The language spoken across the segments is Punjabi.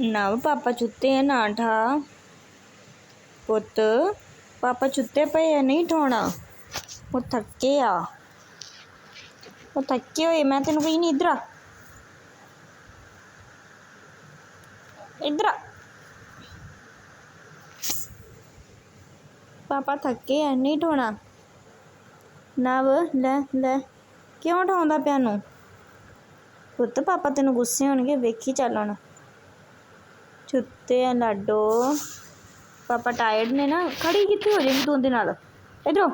ਨਵ, ਪਾਪਾ ਚੁੱਤੇ ਆ, ਨਾ ਠਾ। ਪੁੱਤ, ਪਾਪਾ ਚੁੱਤੇ ਪਏ ਆ, ਨਹੀਂ ਠਾਉਣਾ। ਉਹ ਥੱਕੇ ਆ। ਉਹ ਥੱਕੇ ਹੋਏ, ਮੈਂ ਤੈਨੂੰ ਕਹੀ ਨਹੀਂ ਇਧਰ ਆ। ਇਧਰ ਪਾਪਾ ਥੱਕੇ ਆ, ਨਹੀਂ ਠਾਉਣਾ। ਨਵ, ਲੈ ਲੈ। ਕਿਉਂ ਠਾਉਂਦਾ ਪਿਆ ਨੂੰ? ਪੁੱਤ, ਪਾਪਾ ਤੈਨੂੰ ਗੁੱਸੇ ਹੋਣਗੇ, ਵੇਖੀ ਚੱਲ ਹੁਣ। ਚੁੱਤੇ ਆ, ਲਾਡੋ। ਪਾਪਾ ਟਾਇਰਡ ਨੇ ਨਾ, ਖੜੀ ਕਿੱਥੇ ਹੋ ਜਾਏਗੀ ਤੂੰ ਉਹਦੇ ਨਾਲ? ਇਧਰੋਂ।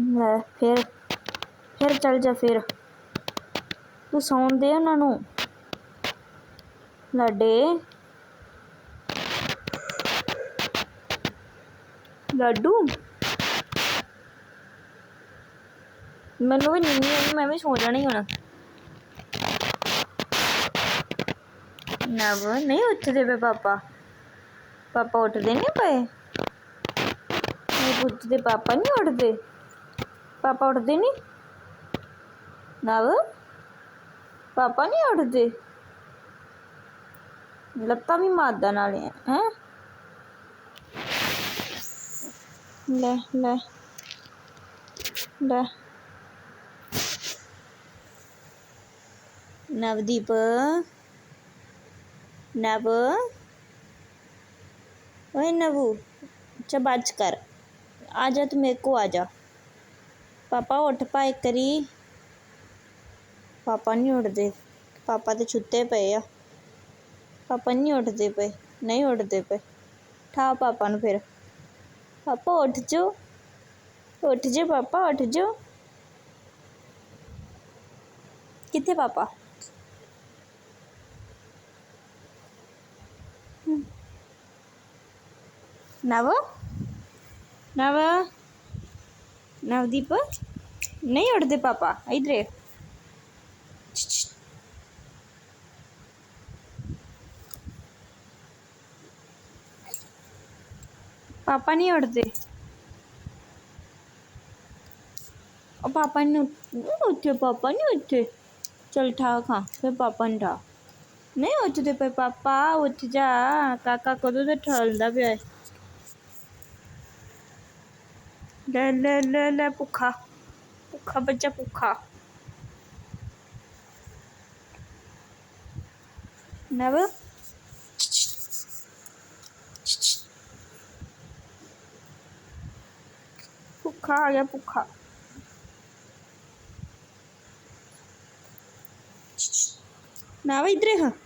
ਲੈ, ਫਿਰ ਫਿਰ ਚੱਲ ਜਾ ਫਿਰ। ਤੂੰ ਸੌਣ ਦੇ ਉਹਨਾਂ ਨੂੰ। ਲਾਡੇ। ਲੱਡੂ। ਮੈਨੂੰ ਵੀ ਨੀਂਦ ਆਈ ਮੈਂ ਵੀ ਸੌ ਜਾਣਾ ਹੀ ਹੁਣ। ਨਵ, ਨਹੀਂ ਉੱਠਦੇ ਪਏ ਪਾਪਾ। ਪਾਪਾ ਉੱਠਦੇ ਨਹੀਂ ਪਏ? ਨਹੀਂ ਉੱਠਦੇ ਪਾਪਾ ਨਹੀਂ ਉੱਠਦੇ? ਪਾਪਾ ਉੱਠਦੇ ਨਹੀਂ ਨਵ, ਪਾਪਾ ਨਹੀਂ ਉੱਠਦੇ? ਲੱਤਾਂ ਵੀ ਮਾਰਦਾ ਨਾਲੇ, ਹੈ? ਲੈ ਲੈ। ਲੈ। नवदीप। नव। वही नवू अच्छा बाज कर। आ जा तू मेरे को आ जा पापा उठ भाई करी। पापा नहीं उठते पापा तो छुते पे आ। पापा नहीं उठते पे नहीं उठते पे ठा पापा ने फिर। पापा उठ जो। उठ जो पापा, उठ जो। कितने पापा? नव? नव? नवदीप? नहीं उड़ते पापा ಐದ್ರೆ पापा नहीं उड़ते। पापा नहीं उठे पापा नहीं उठे चल ठा खा, फिर पापा ने ठा नहीं उठते पापा उठ जा, काका कदों तो ठलता पे ले ले ले ले भुखा भुखा बच्चा भुखा नव भुखा आ गया भुखा नव इधर है।